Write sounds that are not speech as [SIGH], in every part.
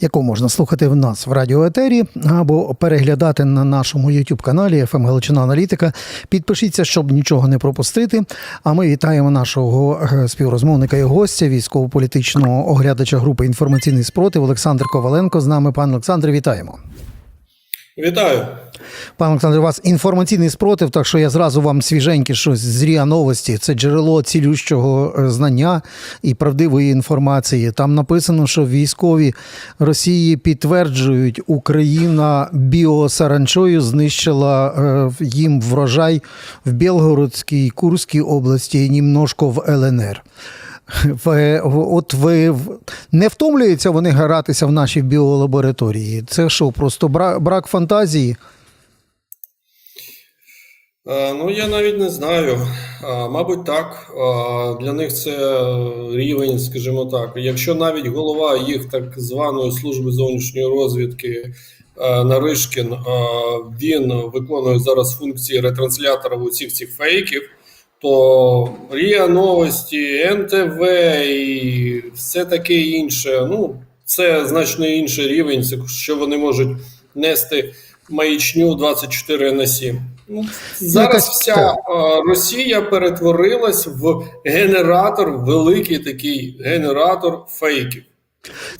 яку можна слухати в нас в радіоетері або переглядати на нашому youtube каналі «ФМ Галичина Аналітика. Підпишіться, щоб нічого не пропустити. А ми вітаємо нашого е, співрозмовника і гостя, військово-політичного оглядача групи інформаційний спротив Олександр Коваленко. З нами пан Олександр, вітаємо. Вітаю. Пане Олександр, у вас інформаційний спротив, так що я зразу вам свіженьке щось з Новості. Це джерело цілющого е, знання і правдивої інформації. Там написано, що військові Росії підтверджують, Україна біосаранчою знищила е, їм врожай в Білгородській, Курській області німножко в ЛНР. [LAUGHS] Ви, от ви в- не втомлюються вони гратися в нашій біолабораторії. Це що, просто брак, фантазії? Е, Ну, я навіть не знаю. Е, Мабуть, так. Е, Для них це рівень, скажімо так. Якщо навіть голова їх так званої служби зовнішньої розвідки Наришкін, він виконує зараз функції ретранслятора усіх цих фейків, то РІА Новості, НТВ і все таке інше. Ну, це значно інший рівень, що вони можуть нести маячню 24 на 7. Ну, зараз вся Росія перетворилась в генератор, великий такий генератор фейків.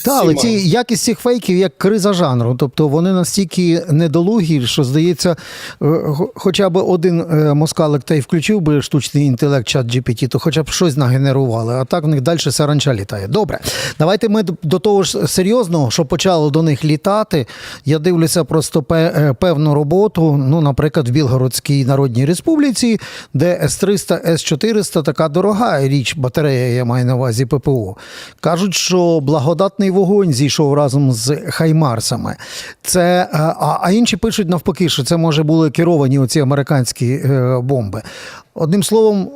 Та, але ці якість цих фейків як криза жанру. Тобто вони настільки недолугі, що здається, е, хоча б один е, москалик та й включив би штучний інтелект чат GPT, то хоча б щось нагенерували. А так в них далі саранча літає. Добре, давайте ми до- того ж серйозного, що почало до них літати. Я дивлюся просто е, певну роботу. Ну, наприклад, в Білгородській Народній Республіці, де С-300, С-400 така дорога річ, батарея, я маю на увазі ППО. Кажуть, що благодатний вогонь зійшов разом з Хаймарсами. Це, е, а, а інші пишуть навпаки, що це може були керовані оці американські е, бомби. Одним словом,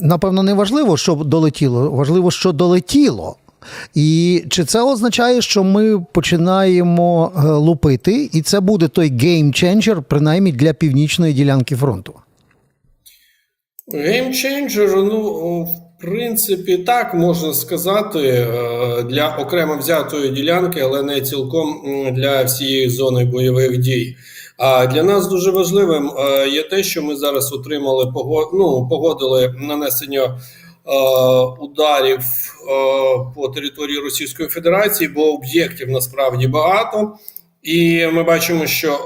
напевно, не важливо, що долетіло, важливо, що долетіло. І чи це означає, що ми починаємо е, лупити, і це буде той геймченджер, принаймні для північної ділянки фронту? Геймченджер, ну, принципі, так можна сказати, е, для окремо взятої ділянки, але не цілком для всієї зони бойових дій. А для нас дуже важливим е, є те, що ми зараз отримали ну, погодили нанесення е, ударів по території Російської Федерації, бо об'єктів насправді багато. І ми бачимо, що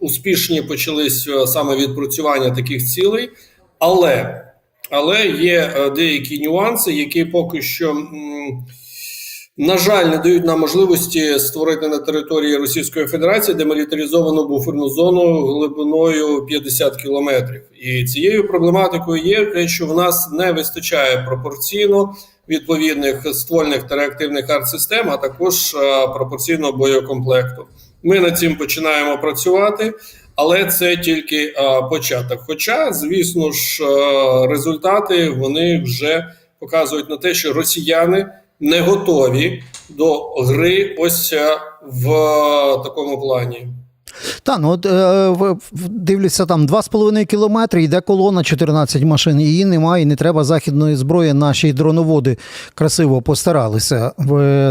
успішні почались саме відпрацювання таких цілей. Але, але є е, деякі нюанси, які поки що, на жаль, не дають нам можливості створити на території Російської Федерації демілітаризовану буферну зону глибиною 50 кілометрів. І цією проблематикою є те, що в нас не вистачає пропорційно відповідних ствольних та реактивних артсистем, а також е, пропорційно боєкомплекту. Ми над цим починаємо працювати. Але це тільки початок. Хоча, звісно ж, результати вони вже показують на те, що росіяни не готові до гри ось в такому плані. Та, ну от е, дивлюся, там 2,5 кілометри, йде колона 14 машин, її немає, і не треба західної зброї. Наші дроноводи красиво постаралися.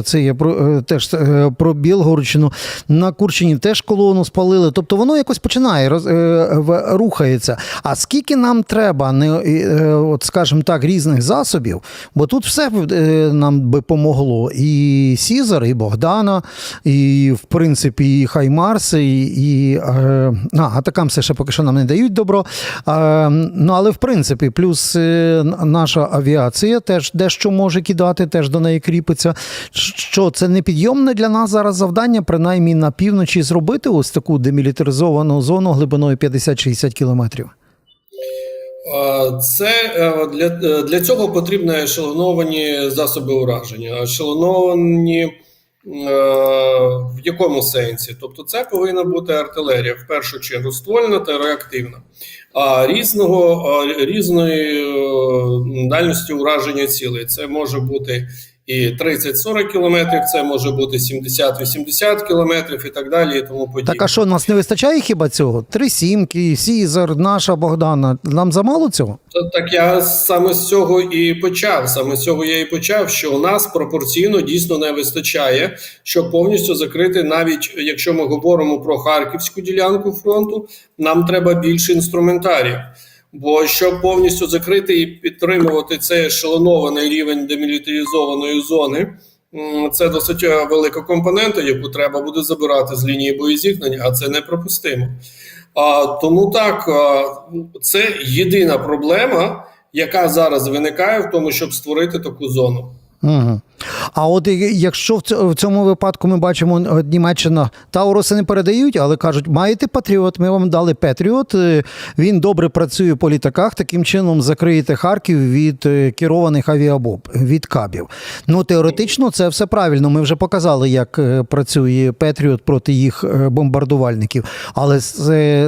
Це є про е, теж е, про Білгородщину. На Курщині теж колону спалили. Тобто воно якось починає роз, е, рухається. А скільки нам треба, не, е, от скажімо так, різних засобів, бо тут все е, нам би помогло. І Сізар, і Богдана, і в принципі і Хаймарси, і, і е, а, атакам все ще поки що нам не дають добро. Е, ну але в принципі, плюс е, наша авіація теж дещо може кидати, теж до неї кріпиться. Що це не підйомне для нас зараз завдання, принаймні на півночі зробити ось таку демілітаризовану зону глибиною 50-60 кілометрів. Це для, для цього потрібні ешелоновані засоби ураження. Ешелоновані в якому сенсі? Тобто, це повинна бути артилерія в першу чергу ствольна та реактивна, а різного різної е, дальності ураження цілей. Це може бути і 30-40 кілометрів, це може бути 70-80 кілометрів і так далі. І тому подібне. Так а що, нас не вистачає хіба цього? Три сімки, Сізар, наша Богдана. Нам замало цього? Та- Так я саме з цього і почав. Саме з цього я і почав, що у нас пропорційно дійсно не вистачає, щоб повністю закрити, навіть якщо ми говоримо про харківську ділянку фронту, нам треба більше інструментарів. Бо щоб повністю закрити і підтримувати цей ешелонований рівень демілітаризованої зони, це досить е, велика компонента, яку треба буде забирати з лінії боєзіткнень, а це неприпустимо. А, тому так, це єдина проблема, яка зараз виникає в тому, щоб створити таку зону. Угу. А от якщо в цьому випадку ми бачимо е, Німеччина, Тауруси не передають, але кажуть, маєте Патріот, ми вам дали Петріот. е, Він добре працює по літаках. Таким чином закриєте Харків від е, керованих авіабомб, від кабів. Ну теоретично це все правильно. Ми вже показали, як працює Петріот проти їх бомбардувальників. Але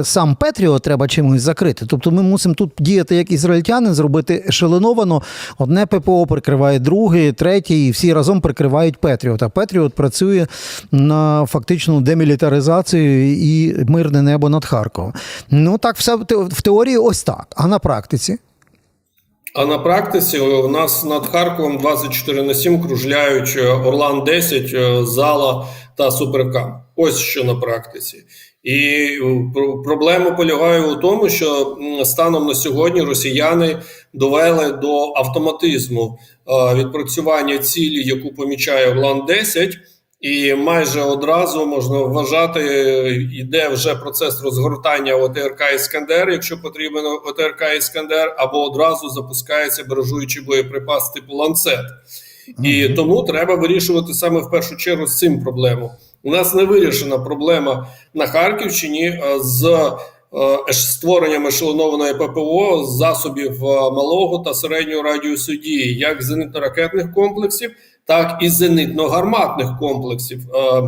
сам Петріот треба чимось закрити. Тобто ми мусимо тут діяти як ізраїльтяни, зробити ешелоновано. Одне ППО прикриває друге, третє, і всі разом прикривають Петріот. А Петріот працює на фактичну демілітаризацію і мирне небо над Харковом. Ну так, все в теорії ось так. А на практиці? А на практиці у нас над Харковом 24 на 7 кружляють е, Орлан 10, е, Зала та Суперкам. Ось що на практиці. І е, проблема полягає у тому, що станом на сьогодні росіяни довели до автоматизму е, відпрацювання цілі, яку помічає Орлан 10 і майже одразу можна вважати, е, йде вже процес розгортання ОТРК Іскандер, якщо потрібен ОТРК Іскандер, або одразу запускається баражуючий боєприпас типу ланцет. І тому треба вирішувати саме в першу чергу з цим проблему. У нас не вирішена проблема на Харківщині е, з е, створенням ешелонованої ППО з засобів е, малого та середнього радіусу дії, як зенитно-ракетних комплексів, так і зенитно-гарматних комплексів. Е,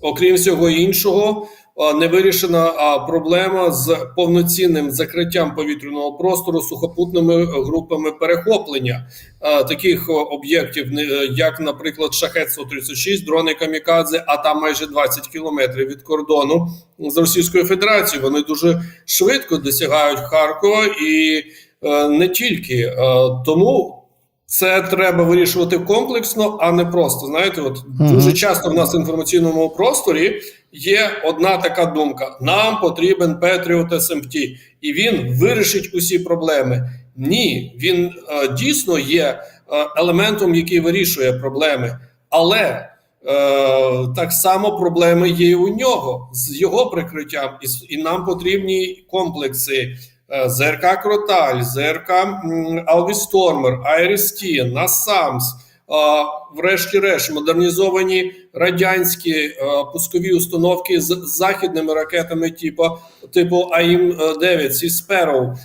Окрім всього іншого, е, не вирішена проблема з повноцінним закриттям повітряного простору сухопутними групами перехоплення е, таких об'єктів, е, як, наприклад, шахет 136 дрони Камікадзе, а там майже 20 кілометрів від кордону з Російською Федерацією. Вони дуже швидко досягають Харкова і е, не тільки Е, тому. Це треба вирішувати комплексно, а не просто. Знаєте, от Мгм. дуже часто в нас в інформаційному просторі є одна така думка: нам потрібен Patriot SMT, і він вирішить усі проблеми. Ні, він е, дійсно є е, елементом, який вирішує проблеми, але е, так само проблеми є і у нього з його прикриттям, і, і нам потрібні комплекси. е, ЗРК Кроталь, ЗРК Алвістормер, Айрісті, Насамс, врешті-решт, модернізовані радянські пускові установки з західними ракетами, типу, типу АІМ-9, Сісперов. Е,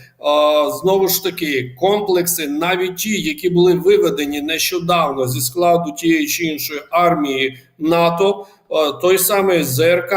Знову ж таки, комплекси, навіть ті, які були виведені нещодавно зі складу тієї чи іншої армії НАТО. Той самий ЗРК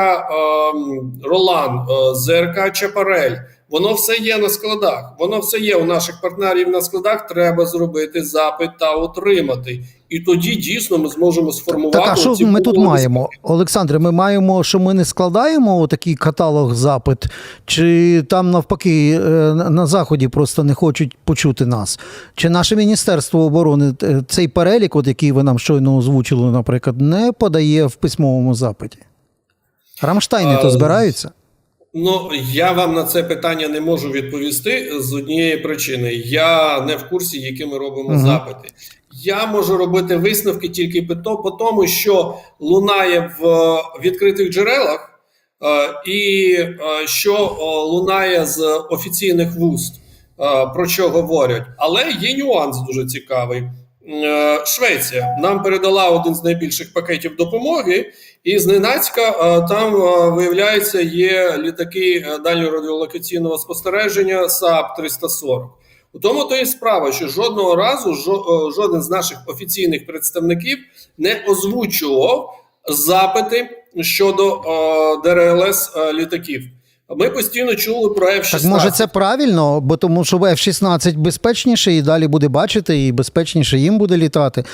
Ролан, ЗРК Чапарель. Воно все є на складах. Воно все є у наших партнерів на складах. Треба зробити запит та отримати. І тоді дійсно ми зможемо сформувати. Так, а що оці ми тут маємо? Олександре, ми маємо, що ми не складаємо такий каталог запит, чи там навпаки е, на заході просто не хочуть почути нас? Чи наше міністерство оборони е, цей перелік, от який ви нам щойно озвучили, наприклад, не подає в письмовому запиті? Рамштайни то збираються? Ну я вам на це питання не можу відповісти з однієї причини. Я не в курсі, які ми робимо Мгм. запити. Я можу робити висновки тільки по тому, що лунає в е, відкритих джерелах, е, і е, що лунає з офіційних вуст, про що говорять. Але є нюанс дуже цікавий. Е, Швеція нам передала один з найбільших пакетів допомоги, і зненацька е, там е, виявляється є літаки е, дальнього радіолокаційного спостереження САП 340 У тому то і справа, що жодного разу жоден з наших офіційних представників не озвучував запити щодо ДРЛС літаків. Ми постійно чули про F-16. Так може це правильно, бо тому що F-16 безпечніше і далі буде бачити, і безпечніше їм буде літати.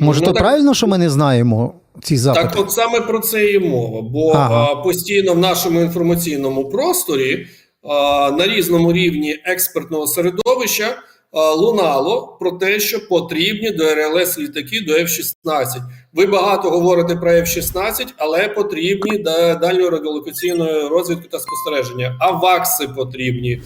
Може, Ну, то так- правильно, що ми не знаємо ці запити? Так, от саме про це і мова. Бо Ага. а, постійно в нашому інформаційному просторі а, на різному рівні експертного середовища а, лунало про те, що потрібні до РЛС літаки до F-16. Ви багато говорите про F-16, але потрібні дальньої радіолокаційної розвідки та спостереження. А вакси потрібні.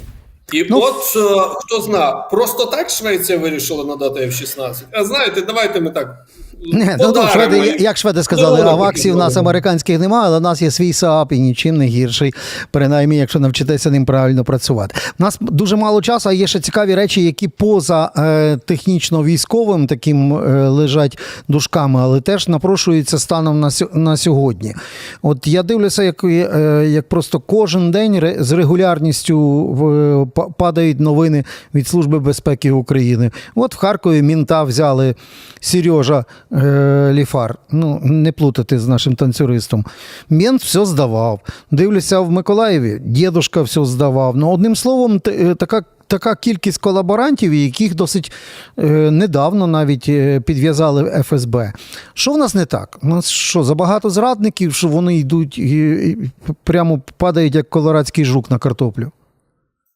І Ну, от е, хто зна, просто так Швеція вирішила надати F-16. А знаєте, давайте ми так. Не, ну, ну, шведи, як шведи сказали, Ну, аваксів у нас американських немає, але у нас є свій СААП і нічим не гірший, принаймні, якщо навчитися ним правильно працювати. У нас дуже мало часу, а є ще цікаві речі, які поза е, технічно-військовим таким е, лежать дужками, але теж напрошуються станом на, на сьогодні. От я дивлюся, як, е, як просто кожен день ре- з регулярністю в, па- падають новини від Служби безпеки України. От в Харкові мінта взяли Сережа е, Ліфар. Ну, не плутати з нашим танцюристом. Мент все здавав. Дивлюся в Миколаєві, дідушка все здавав. Ну, одним словом, е, така. Така кількість колаборантів, яких досить е, недавно навіть е, підв'язали ФСБ. Що в нас не так? У нас що, забагато зрадників, що вони йдуть і, і прямо падають, як колорадський жук на картоплю.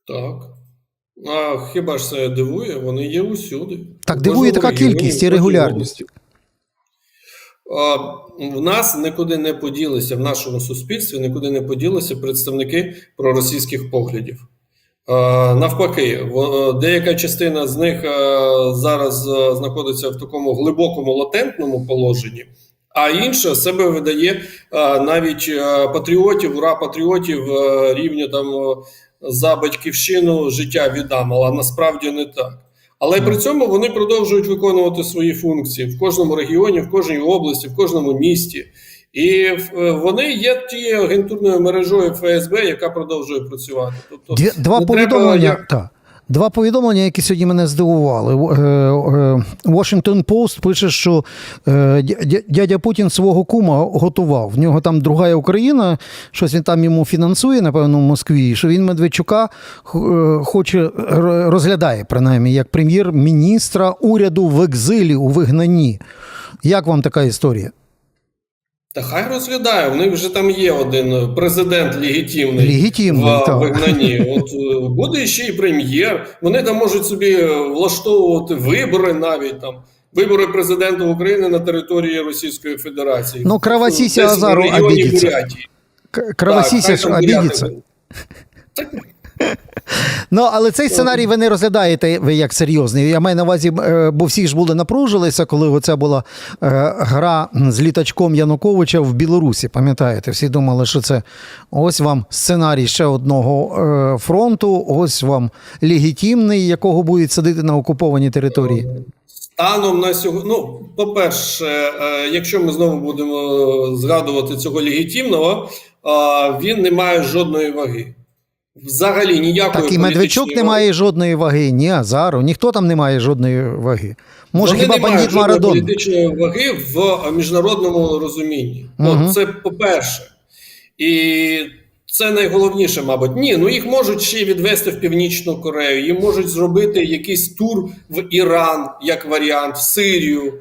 Так. А хіба ж це дивує? Вони є усюди. Так дивує така кількість і регулярність. В нас нікуди не поділися в нашому суспільстві, нікуди не поділися представники проросійських поглядів. Навпаки, в- деяка частина з них зараз знаходиться в такому глибокому латентному положенні, а інша себе видає навіть патріотів, ура патріотів рівня там за батьківщину життя віддам, але насправді не так. Але при цьому вони продовжують виконувати свої функції в кожному регіоні, в кожній області, в кожному місті. І е, вони є тією агентурною мережою ФСБ, яка продовжує працювати. Тобто два повідомлення. треба. Та, два повідомлення, які сьогодні мене здивували. Е, е, Washington Post пише, що е, дя- дя- дядя Путін свого кума готував. В нього там друга Україна, щось він там йому фінансує, напевно, в Москві. Що він Медведчука хоче розглядає, принаймні, як прем'єр-міністра уряду в екзилі у вигнанні. Як вам така історія? Та хай розглядає. У них вже там є один президент легітимний, Легітимний, в вигнанні. От е, буде ще й прем'єр. Вони там можуть собі е, влаштовувати вибори навіть там. Вибори президента України на території Російської Федерації. Ну, Десь в Азару регіоні обідеться. Бурятії. К- Так, Ну, але цей сценарій ви не розглядаєте ви як серйозний. Я маю на увазі, е, бо всі ж були напружилися, коли оця була е, гра з літачком Януковича в Білорусі. Пам'ятаєте, всі думали, що це ось вам сценарій ще одного е, фронту, ось вам легітимний, якого будуть садити на окупованій території. Станом на сьогодні, ну, по-перше, якщо ми знову будемо згадувати цього легітимного, він не має жодної ваги. Взагалі ніякої Так і Медведчук не має жодної ваги, ні Азару, ніхто там не має жодної ваги. Може, Вони хіба не мають бандит жодної Марадон? політичної ваги в міжнародному розумінні. От це по-перше. І це найголовніше, мабуть. Ні, ну їх можуть ще відвести в Північну Корею, їм можуть зробити якийсь тур в Іран, як варіант, в Сирію.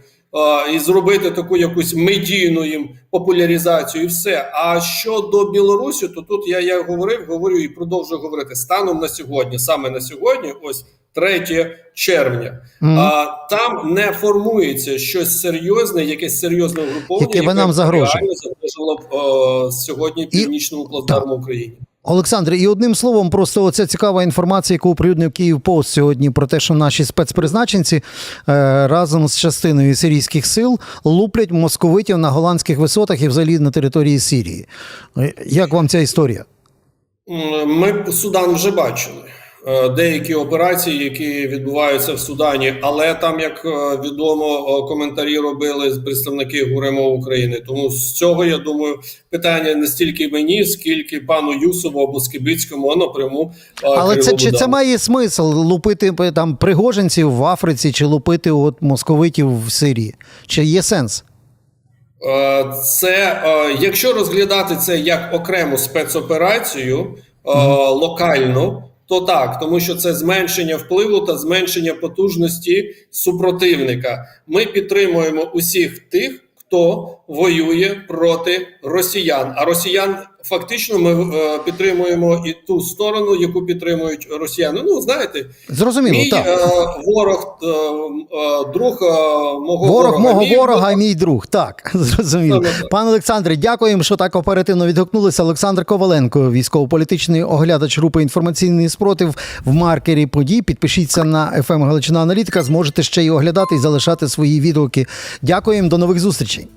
І зробити таку якусь медійну їм популяризацію, і все. А щодо Білорусі, то тут я, я говорив, говорю і продовжую говорити станом на сьогодні, саме на сьогодні, ось 3 червня. Мгм. А, там не формується щось серйозне, якесь серйозне угруповання, Яке би нам загрожувало е, сьогодні північному плацдарму України. Олександр, і одним словом, просто оця цікава інформація, яку оприлюднив Київ Пост сьогодні про те, що наші спецпризначенці е, разом з частиною сирійських сил луплять московитів на голландських висотах і взагалі на території Сирії. Е, Як вам ця історія? Ми Судан вже бачили. Е, Деякі операції, які відбуваються в Судані, але там, як е, відомо, е, коментарі робили представники ГУРЕМО України. Тому з цього я думаю, питання не стільки мені, скільки пану Юсову або Скибицькому, напряму. Але це чи це має смисл лупити там пригожинців в Африці чи лупити от московитів в Сирії? Чи є сенс? Це якщо розглядати це як окрему спецоперацію, локально, то так, тому що це зменшення впливу та зменшення потужності супротивника. Ми підтримуємо усіх тих, хто воює проти росіян. А росіян фактично ми е, підтримуємо і ту сторону, яку підтримують росіяни. Ну знаєте, Зрозуміло, мій так. е, ворог, е, е, друг е, мого Ворог ворога, мого мій ворога, і мій друг. Так, [LAUGHS] зрозуміло. Так. Пане Олександре, дякуємо, що так оперативно відгукнулися. Олександр Коваленко, військово-політичний оглядач групи інформаційний спротив в маркері подій. Підпишіться на FM Галичина Аналітика. Зможете ще й оглядати і залишати свої відгуки. Дякуємо, до нових зустрічей.